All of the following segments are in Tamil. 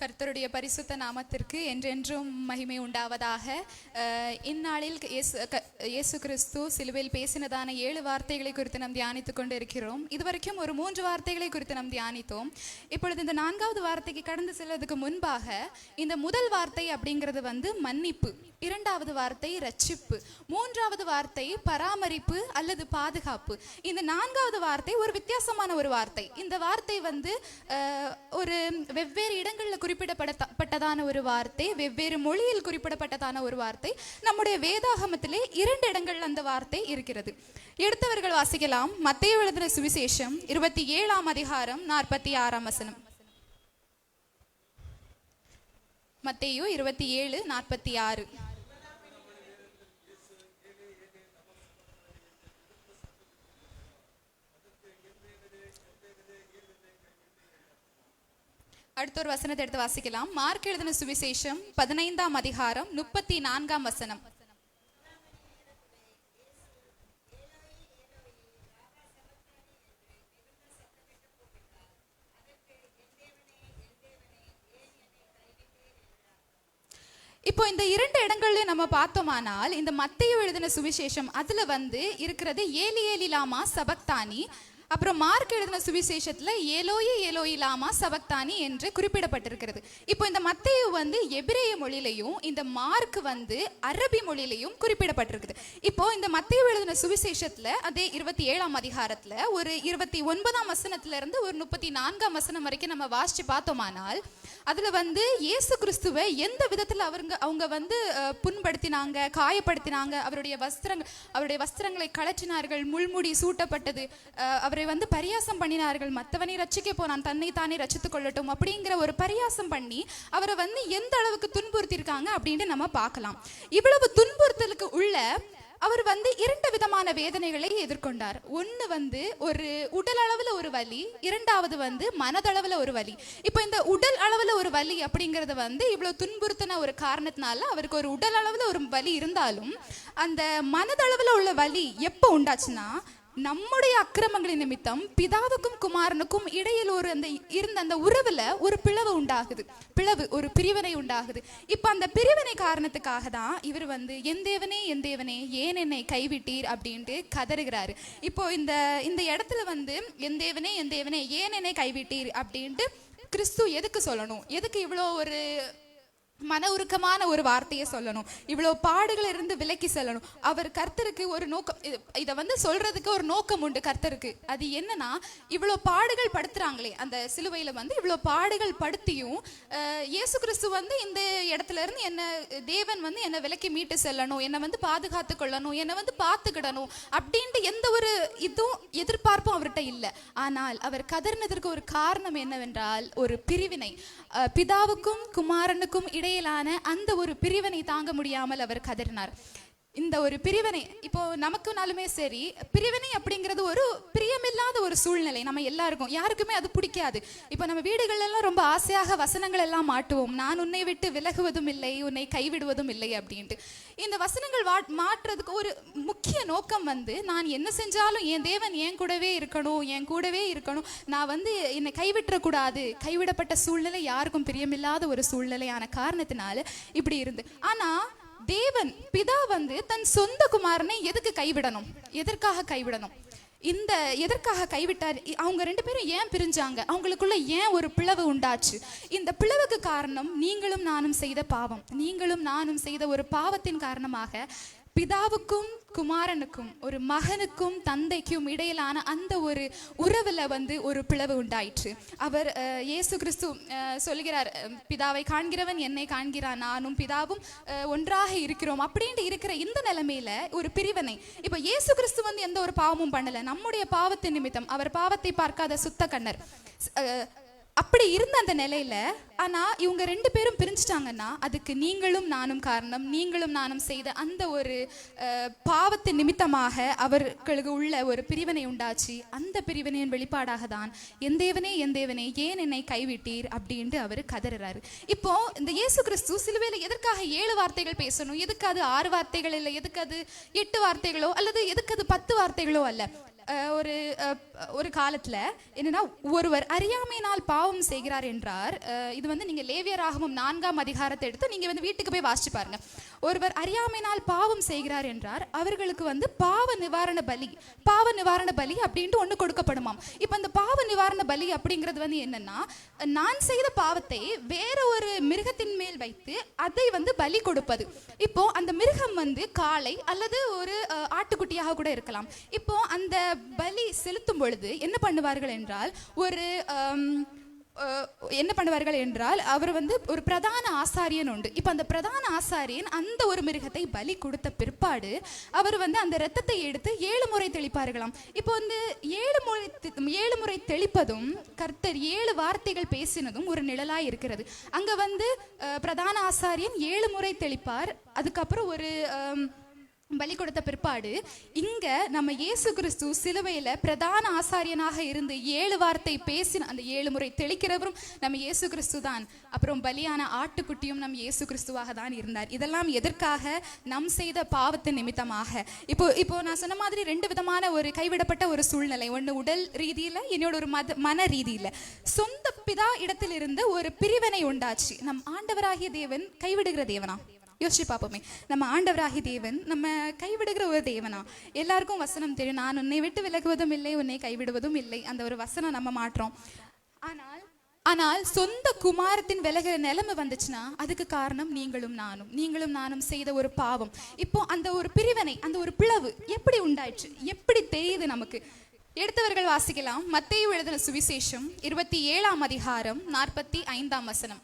கர்த்தருடைய பரிசுத்த நாமத்திற்கு என்றென்றும் மகிமை உண்டாவதாக. இந்நாளில் இயேசு இயேசு கிறிஸ்து சிலுவையில் பேசினதான ஏழு வார்த்தைகளை குறித்து நாம் தியானித்துக் கொண்டு இருக்கிறோம் இதுவரைக்கும் ஒரு மூன்று வார்த்தைகளை குறித்து நாம் தியானித்தோம். இப்பொழுது இந்த நான்காவது வார்த்தைக்கு கடந்து செல்வதற்கு முன்பாக இந்த முதல் வார்த்தை அப்படிங்கிறது வந்து மன்னிப்பு. இரண்டாவது வார்த்தை ரட்சிப்பு. மூன்றாவது வார்த்தை பராமரிப்பு அல்லது பாதுகாப்பு. இந்த நான்காவது வார்த்தை ஒரு வித்தியாசமான ஒரு வார்த்தை. இந்த வார்த்தை வந்து அஹ், ஒரு வெவ்வேறு இடங்களில் குறிப்பிடப்படப்பட்டதான ஒரு வார்த்தை வெவ்வேறு மொழியில் குறிப்பிடப்பட்டதான ஒரு வார்த்தை. நம்முடைய வேதாகமத்திலே இரண்டு இடங்கள்ல அந்த வார்த்தை இருக்கிறது. எடுத்தவர்கள் வாசிக்கலாம். மத்திய எழுதின சுவிசேஷம் இருபத்தி ஏழாம் அதிகாரம் நாற்பத்தி ஆறாம் வசனம். மத்தையோ இருபத்தி ஏழு நாற்பத்தி ஆறு அடுத்த ஒரு வசனத்தை எடுத்து வாசிக்கலாம். மார்க் எழுதின சுவிசேஷம் பதினைந்தாம் அதிகாரம் முப்பத்தி நான்காம் வசனம். இப்போ இந்த இரண்டு இடங்கள்ல நம்ம பார்த்தோமானால் இந்த மத்தேயு எழுதின சுவிசேஷம் அதுல வந்து இருக்கிறது ஏலி ஏலி லாமா சபக்தானி அப்புறம் மார்க் எழுதின சுவிசேஷத்தில் ஏலோயி ஏலோயி லாமா சபக்தானி என்று குறிப்பிடப்பட்டிருக்கிறது. இப்போ இந்த மத்தையு வந்து எபிரேய மொழியிலையும் இந்த மார்க் வந்து அரபி மொழியிலையும் குறிப்பிடப்பட்டிருக்குது. இப்போ இந்த மத்தையு எழுதின சுவிசேஷத்தில் அதே இருபத்தி ஏழாம் அதிகாரத்தில் ஒரு இருபத்தி ஒன்பதாம் வசனத்துல இருந்து ஒரு முப்பத்தி நான்காம் வசனம் வரைக்கும் நம்ம வாசித்து பார்த்தோமானால் அதில் வந்து இயேசு கிறிஸ்துவை எந்த விதத்தில் அவருங்க அவங்க வந்து புண்படுத்தினாங்க காயப்படுத்தினாங்க அவருடைய வஸ்திரங்கள் அவருடைய வஸ்திரங்களை கழற்றினார்கள் முள்முடி சூட்டப்பட்டது அவர் அவரை வந்து பரியாசம் பண்ணினார்கள். மற்றவனை ரட்சிக்க போனான் தன்னை தானே ரட்சித்துக் கொள்ளட்டும் அப்படிங்கிற ஒரு பரியாசம் பண்ணி அவரை வந்து எந்த அளவுக்கு துன்புறுத்தியிருக்காங்க அப்படின்ட்டு நம்ம பார்க்கலாம். இவ்வளவு துன்புறுத்தலுக்கு உள்ள அவர் வந்து இரண்டு விதமான வேதனைகளை எதிர்கொண்டார். ஒன்று வந்து ஒரு உடல் அளவில் ஒரு வலி இரண்டாவது வந்து மனதளவில் ஒரு வலி. இப்போ இந்த உடல் அளவில் ஒரு வலி அப்படிங்கிறது வந்து இவ்வளோ துன்புறுத்தின ஒரு காரணத்தினால அவருக்கு ஒரு உடல் அளவில் ஒரு வலி இருந்தாலும் அந்த மனதளவில் உள்ள வலி எப்போ உண்டாச்சுன்னா நம்முடைய அக்கிரமங்களின் நிமித்தம் பிதாவுக்கும் குமாரனுக்கும் இடையில் ஒரு அந்த இருந்த அந்த உறவுல ஒரு பிளவு உண்டாகுது. பிளவு ஒரு பிரிவினை உண்டாகுது. இப்போ அந்த பிரிவினை காரணத்துக்காக தான் இவர் வந்து என் தேவனே என் தேவனே ஏன் என்னை கைவிட்டீர்? அப்படின்ட்டு கதறுகிறாரு. இப்போ இந்த இந்த இடத்துல வந்து என் தேவனே என் தேவனே ஏன் என்னை கைவிட்டீர்? அப்படின்ட்டு கிறிஸ்து எதுக்கு சொல்லணும்? எதுக்கு இவ்வளோ ஒரு மன உருக்கமான ஒரு வார்த்தையை சொல்லணும். இவ்வளோ பாடுகள் இருந்து விலக்கி செல்லணும். அவர் கர்த்தருக்கு ஒரு நோக்கம் இதை வந்து சொல்றதுக்கு ஒரு நோக்கம் உண்டு கர்த்தருக்கு. அது என்னன்னா இவ்வளோ பாடுகள் படுத்துறாங்களே அந்த சிலுவையில் வந்து இவ்வளோ பாடுகள் படுத்தியும் இயேசு கிறிஸ்து வந்து இந்த இடத்துல இருந்து என்ன தேவன் வந்து என்னை விலக்கி மீட்டு செல்லணும் என்னை வந்து பாதுகாத்து கொள்ளணும் என்னை வந்து பார்த்துக்கிடணும் அப்படின்ட்டு எந்த ஒரு இதுவும் எதிர்பார்ப்பும் அவர்கிட்ட இல்லை. ஆனால் அவர் கதர்னதற்கு ஒரு காரணம் என்னவென்றால் ஒரு பிரிவினை. பிதாவுக்கும் குமாரனுக்கும் இடையிலான அந்த ஒரு பிரிவினை தாங்க முடியாமல் அவர் கதறினார். இந்த ஒரு பிரிவினை இப்போ நமக்குனாலுமே சரி பிரிவினை அப்படிங்கிறது ஒரு பிரியமில்லாத ஒரு சூழ்நிலை நம்ம எல்லாருக்கும். யாருக்குமே அது பிடிக்காது. இப்போ நம்ம வீடுகளெல்லாம் ரொம்ப ஆசையாக வசனங்கள் எல்லாம் மாட்டுவோம். நான் உன்னை விட்டு விலகுவதும் இல்லை உன்னை கைவிடுவதும் இல்லை அப்படின்ட்டு. இந்த வசனங்கள் வா மாற்றுறதுக்கு ஒரு முக்கிய நோக்கம் வந்து நான் என்ன செஞ்சாலும் என் தேவன் என் கூடவே இருக்கணும் என் கூடவே இருக்கணும். நான் வந்து என்னை கைவிட்டுறக்கூடாது கைவிடப்பட்ட சூழ்நிலை யாருக்கும் பிரியமில்லாத ஒரு சூழ்நிலையான காரணத்தினால இப்படி இருந்து. ஆனால் தேவன் பிதா வந்து தன் சொந்த குமாரனை எதுக்கு கைவிடணும்? எதற்காக கைவிடணும்? இந்த எதற்காக கைவிட்டார்? அவங்க ரெண்டு பேரும் ஏன் பிரிஞ்சாங்க? அவங்களுக்குள்ள ஏன் ஒரு பிளவு உண்டாச்சு? இந்த பிளவுக்கு காரணம் நீங்களும் நானும் செய்த பாவம். நீங்களும் நானும் செய்த ஒரு பாவத்தின் காரணமாக பிதாவுக்கும் குமாரனுக்கும் ஒரு மகனுக்கும் தந்தைக்கும் இடையிலான அந்த ஒரு உறவில் வந்து ஒரு பிளவு உண்டாயிற்று. அவர் இயேசு கிறிஸ்து சொல்கிறார் பிதாவை காண்கிறவன் என்னை காண்கிறான் நானும் பிதாவும் ஒன்றாக இருக்கிறோம். அப்படின்ட்டு இருக்கிற இந்த நிலைமையில ஒரு பிரிவினை. இப்போ இயேசு கிறிஸ்து வந்து எந்த ஒரு பாவமும் பண்ணலை. நம்முடைய பாவத்தின் நிமித்தம் அவர் பாவத்தை பார்க்காத சுத்த கண்ணர். அப்படி இருந்த அந்த நிலையில ஆனா இவங்க ரெண்டு பேரும் பிரிஞ்சிட்டாங்கன்னா அதுக்கு நீங்களும் நானும் காரணம். நீங்களும் நானும் செய்த அந்த ஒரு பாவத்து நிமித்தமாக அவர்களுக்கு உள்ள ஒரு பிரிவினை உண்டாச்சு. அந்த பிரிவினையின் வெளிப்பாடாக தான் என் தேவனே என் தேவனே ஏன் என்னை கைவிட்டீர்? அப்படின்ட்டு அவர் கதறுறாரு இப்போ இந்த இயேசு கிறிஸ்து சிலுவையில் எதற்காக ஏழு வார்த்தைகள் பேசணும்? எதுக்கு அது ஆறு வார்த்தைகள் இல்லை? எதுக்கு அது எட்டு வார்த்தைகளோ அல்லது எதுக்கு அது பத்து வார்த்தைகளோ அல்ல? ஒரு ஒரு காலத்தில் என்னென்னா ஒருவர் அறியாமையினால் பாவம் செய்கிறார் என்றார். இது வந்து நீங்கள் லேவியராகவும் நான்காம் அதிகாரத்தை எடுத்து நீங்கள் வந்து வீட்டுக்கு போய் வாசிச்சு பாருங்க. ஒருவர் அறியாமையினால் பாவம் செய்கிறார் என்றார். அவர்களுக்கு வந்து பாவ நிவாரண பலி பாவ நிவாரண பலி அப்படின்ட்டு ஒன்று கொடுக்கப்படுமாம். இப்போ அந்த பாவ நிவாரண பலி அப்படிங்கிறது வந்து என்னென்னா நான் செய்த பாவத்தை வேற ஒரு மிருகத்தின் மேல் வைத்து அதை வந்து பலி கொடுப்பது. இப்போ அந்த மிருகம் வந்து காளை அல்லது ஒரு ஆட்டுக்குட்டியாக கூட இருக்கலாம். இப்போ அந்த பலி செலுத்தும் பொழுது என்ன பண்ணுவார்கள் என்றால் ஒரு என்ன பண்ணுவார்கள் என்றால் அவர் வந்து ஒரு பிரதான ஆசாரியன் உண்டு. இப்போ அந்த பிரதான ஆசாரியன் அந்த ஒரு மிருகத்தை பலி கொடுத்த பிற்பாடு அவர் வந்து அந்த இரத்தத்தை எடுத்து ஏழு முறை தெளிப்பார்களாம். இப்போ வந்து ஏழு முறை ஏழு முறை தெளிப்பதும் கர்த்தர் ஏழு வார்த்தைகள் பேசினதும் ஒரு நிழலாய் இருக்கிறது. அங்க வந்து பிரதான ஆசாரியன் ஏழு முறை தெளிப்பார். அதுக்கப்புறம் ஒரு பலி கொடுத்த பிற்பாடு இங்க நம்ம இயேசு கிறிஸ்து சிலுவையில பிரதான ஆசாரியனாக இருந்து ஏழு வார்த்தை பேசின அந்த ஏழு முறை தெளிக்கிறவரும் நம்ம இயேசு கிறிஸ்து தான். அப்புறம் பலியான ஆட்டுக்குட்டியும் நம் இயேசு கிறிஸ்துவாக தான் இருந்தார். இதெல்லாம் எதற்காக? நம் செய்த பாவத்து நிமித்தமாக. இப்போ இப்போ நான் சொன்ன மாதிரி ரெண்டு விதமான ஒரு கைவிடப்பட்ட ஒரு சூழ்நிலை. ஒன்று உடல் ரீதியில என்னோட ஒரு மத மன ரீதியில. சொந்த பிதா இடத்திலிருந்து ஒரு பிரிவினை உண்டாச்சு. நம் ஆண்டவராகிய தேவன் கைவிடுகிற தேவனா? யோசிச்சு பார்ப்போமே நம்ம ஆண்டவராகி தேவன் நம்ம கைவிடுகிற ஒரு தேவனா? எல்லாருக்கும் வசனம் தெரியும். நான் உன்னை விட்டு விலகுவதும் இல்லை உன்னை கைவிடுவதும் இல்லை. அந்த ஒரு வசனம் நம்ம மாற்றோம். ஆனால் ஆனால் சொந்த குமாரத்தின் விலகிற நிலைமை வந்துச்சுன்னா அதுக்கு காரணம் நீங்களும் நானும். நீங்களும் நானும் செய்த ஒரு பாவம். இப்போ அந்த ஒரு பிரிவினை அந்த ஒரு பிளவு எப்படி உண்டாயிற்று? எப்படி தெரியுது நமக்கு? எடுத்தவர்கள் வாசிக்கலாம். மத்தையும் எழுதின சுவிசேஷம் இருபத்தி ஏழாம் அதிகாரம் நாற்பத்தி ஐந்தாம் வசனம்.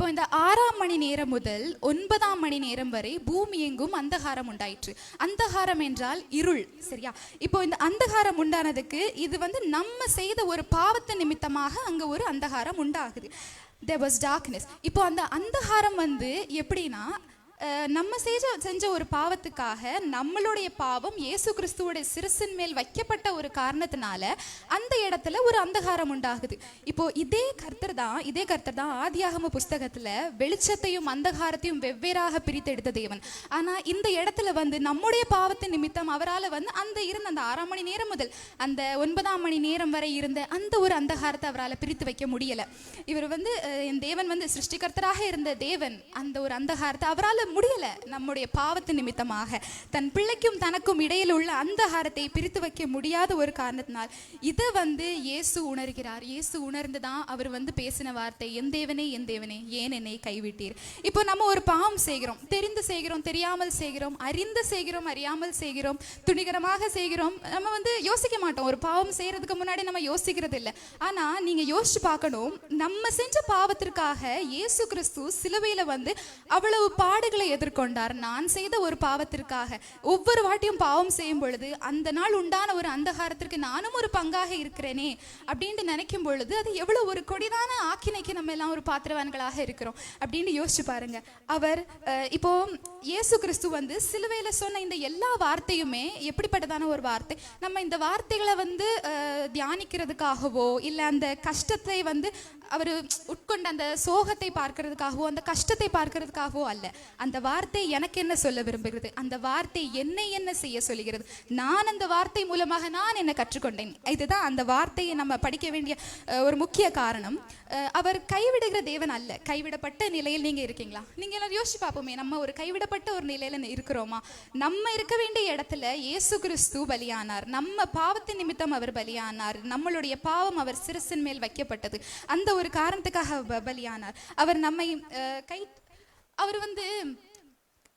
இப்போ இந்த ஆறாம் மணி நேரம் முதல் ஒன்பதாம் மணி நேரம் வரை பூமி எங்கும் அந்தகாரம் உண்டாயிற்று. அந்தகாரம் என்றால் இருள் சரியா? இப்போ இந்த அந்தகாரம் உண்டானதுக்கு இது வந்து நம்ம செய்த ஒரு பாவத்து நிமித்தமாக அங்க ஒரு அந்தகாரம் உண்டாகுது. தேர் வாஸ் டார்க்னஸ் இப்போ அந்த அந்தகாரம் வந்து எப்படின்னா நம்ம செஞ்ச செஞ்ச ஒரு பாவத்துக்காக நம்மளுடைய பாவம் இயேசு கிறிஸ்துவோட சிறுசின் மேல் வைக்கப்பட்ட ஒரு காரணத்தினால அந்த இடத்துல ஒரு அந்தகாரம் உண்டாகுது. இப்போ இதே கர்த்தர் தான் இதே கர்த்தர் தான் ஆதியாகம புஸ்தகத்துல வெளிச்சத்தையும் அந்தகாரத்தையும் வெவ்வேறாக பிரித்தெடுத்த தேவன். ஆனா இந்த இடத்துல வந்து நம்முடைய பாவத்தின் நிமித்தம் அவரால் வந்து அந்த இருந்த அந்த ஆறாம் மணி நேரம் முதல் அந்த ஒன்பதாம் மணி நேரம் வரை இருந்த அந்த ஒரு அந்தகாரத்தை அவரால் பிரித்து வைக்க முடியல. இவர் வந்து என் தேவன் வந்து சிருஷ்டிகர்த்தராக இருந்த தேவன் அந்த ஒரு அந்தகாரத்தை அவரால் முடியல நம்முடைய பாவத்து நிமித்தமாக. தன் பிள்ளைக்கும் தனக்கும் இடையில் உள்ள அந்தகாரத்தை பிரித்து வைக்க முடியாத ஒரு காரணத்தினால் இதை வந்து இயேசு உணர்கிறார். இயேசு உணர்ந்து தான் அவர் வந்து பேசின வார்த்தை என் தேவனே என் தேவனே ஏன் என்னை கைவிட்டீர்? இப்போ நம்ம ஒரு பாவம் செய்கிறோம். தெரிந்து செய்கிறோம் தெரியாமல் செய்கிறோம் அறிந்து செய்கிறோம் அறியாமல் செய்கிறோம் துணிகரமாக செய்கிறோம். நம்ம வந்து யோசிக்க மாட்டோம். ஒரு பாவம் செய்யறதுக்கு முன்னாடி நம்ம யோசிக்கிறது இல்லை. ஆனா நீங்க யோசிச்சு பார்க்கணும் நம்ம செஞ்ச பாவத்திற்காக இயேசு கிறிஸ்து சிலுவையில வந்து அவ்வளவு பாடுகள் எதிர்கொண்டார். நான் செய்த ஒரு பாவத்திற்காக. ஒவ்வொரு வாட்டியும் பாவம் செய்யும் பொழுது அந்த நாள் உண்டான ஒரு அந்தகாரத்திற்கு நானும் ஒரு பங்காக இருக்கிறேனே அப்படின்ட்டு நினைக்கும் பொழுது அது எவ்வளவு ஒரு கொடிதான ஆக்கினைக்கு நம்ம எல்லாம் ஒரு பாத்திரவான்களாக இருக்கிறோம் அப்படின்னு யோசிச்சு பாருங்க. அவர் இப்போ இயேசு கிறிஸ்து வந்து சிலுவையில சொன்ன இந்த எல்லா வார்த்தையுமே எப்படிப்பட்டதான ஒரு வார்த்தை? நம்ம இந்த வார்த்தைகளை வந்து தியானிக்கிறதுக்காகவோ இல்லை அந்த கஷ்டத்தை வந்து அவர் உட்கொண்ட அந்த சோகத்தை பார்க்கறதுக்காகவோ அந்த கஷ்டத்தை பார்க்கறதுக்காகவோ அல்ல. அந்த வார்த்தை எனக்கு என்ன சொல்ல விரும்புகிறது? அந்த வார்த்தை என்னை என்ன செய்ய சொல்லுகிறது நான் அந்த வார்த்தை மூலமாக நான் என்ன கற்றுக்கொண்டேன்? இதுதான் அந்த வார்த்தையை நம்ம படிக்க வேண்டிய ஒரு முக்கிய காரணம். அவர் கைவிடுகிற தேவன் அல்ல. கைவிடப்பட்ட நிலையில் நீங்கள் இருக்கீங்களா? நீங்கள் எல்லாரும் யோசிச்சு பார்ப்போமே நம்ம ஒரு கைவிடப்பட்ட ஒரு நிலையில் இருக்கிறோமா? நம்ம இருக்க வேண்டிய இடத்துல இயேசு கிறிஸ்து பலியானார். நம்ம பாவத்தின் நிமித்தம் அவர் பலியானார். நம்மளுடைய பாவம் அவர் சிறுசின் மேல் வைக்கப்பட்டது. அந்த ஒரு காரணத்துக்காக பலியானார். அவர் நம்மை கை அவர் வந்து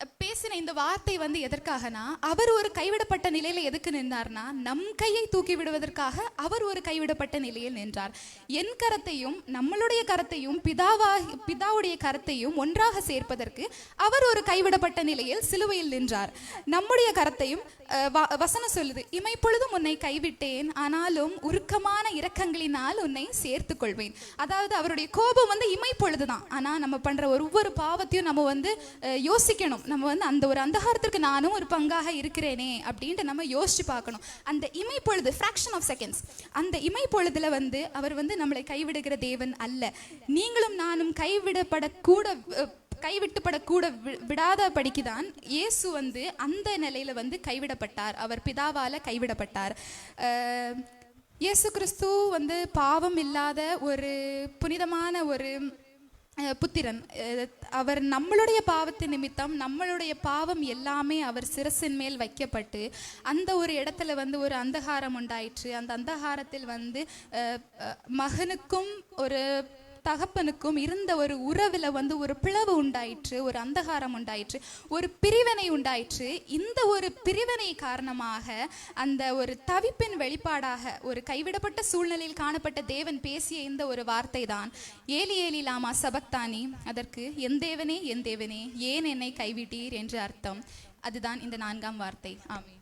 பேசின இந்த வார்த்தை வந்து எதற்காகனா அவர் ஒரு கைவிடப்பட்ட நிலையில எதுக்கு நின்றார்னா நம் கையை தூக்கி விடுவதற்காக அவர் ஒரு கைவிடப்பட்ட நிலையில் நின்றார். என் கரத்தையும் நம்மளுடைய கரத்தையும் பிதாவாக பிதாவுடைய கரத்தையும் ஒன்றாக சேர்ப்பதற்கு அவர் ஒரு கைவிடப்பட்ட நிலையில் சிலுவையில் நின்றார். நம்முடைய கரத்தையும் வ- வசனம் சொல்லுது இமைப்பொழுதும் உன்னை கைவிட்டேன் ஆனாலும் உருக்கமான இரக்கங்களினால் உன்னை சேர்த்து கொள்வேன். அதாவது அவருடைய கோபம் வந்து இமைப்பொழுது தான் ஆனா நம்ம பண்ற ஒவ்வொரு பாவத்தையும் நம்ம வந்து யோசிக்கணும். நம்ம வந்து அந்த ஒரு அந்தகாரத்திற்கு நானும் ஒரு பங்காக இருக்கிறேனே அப்படின்ட்டு நம்ம யோசிச்சு பார்க்கணும். அந்த இமைப்பொழுது ஃப்ராக்ஷன் ஆஃப் செகண்ட்ஸ் அந்த இமை பொழுதுல வந்து அவர் வந்து நம்மளை கைவிடுகிற தேவன் அல்ல. நீங்களும் நானும் கைவிடப்படக்கூட கைவிட்டுப்படக்கூட வி- விடாத படிக்குதான் இயேசு வந்து அந்த நிலையில வந்து கைவிடப்பட்டார். அவர் பிதாவால் கைவிடப்பட்டார். இயேசு கிறிஸ்து வந்து பாவம் இல்லாத ஒரு புனிதமான ஒரு புத்திரன். அவர் நம்மளுடைய பாவத்து நிமித்தம் நம்மளுடைய பாவம் எல்லாமே அவர் சிரசின் மேல் வைக்கப்பட்டு அந்த ஒரு இடத்துல வந்து ஒரு அந்தகாரம் உண்டாயிற்று. அந்த அந்தகாரத்தில் வந்து மகனுக்கும் ஒரு தகப்பனுக்கும் இருந்த ஒரு உறவில் வந்து ஒரு பிளவு உண்டாயிற்று ஒரு அந்தகாரம் உண்டாயிற்று ஒரு பிரிவினை உண்டாயிற்று. இந்த ஒரு பிரிவினை காரணமாக அந்த ஒரு தவிப்பின் வெளிப்பாடாக ஒரு கைவிடப்பட்ட சூழ்நிலையில் காணப்பட்ட தேவன் பேசிய இந்த ஒரு வார்த்தை தான் ஏலி ஏலி லாமா சபக்தானி அதற்கு என் தேவனே என் தேவனே ஏன் என்னை கைவிட்டீர்? என்று அர்த்தம். அதுதான் இந்த நான்காம் வார்த்தை. ஆமே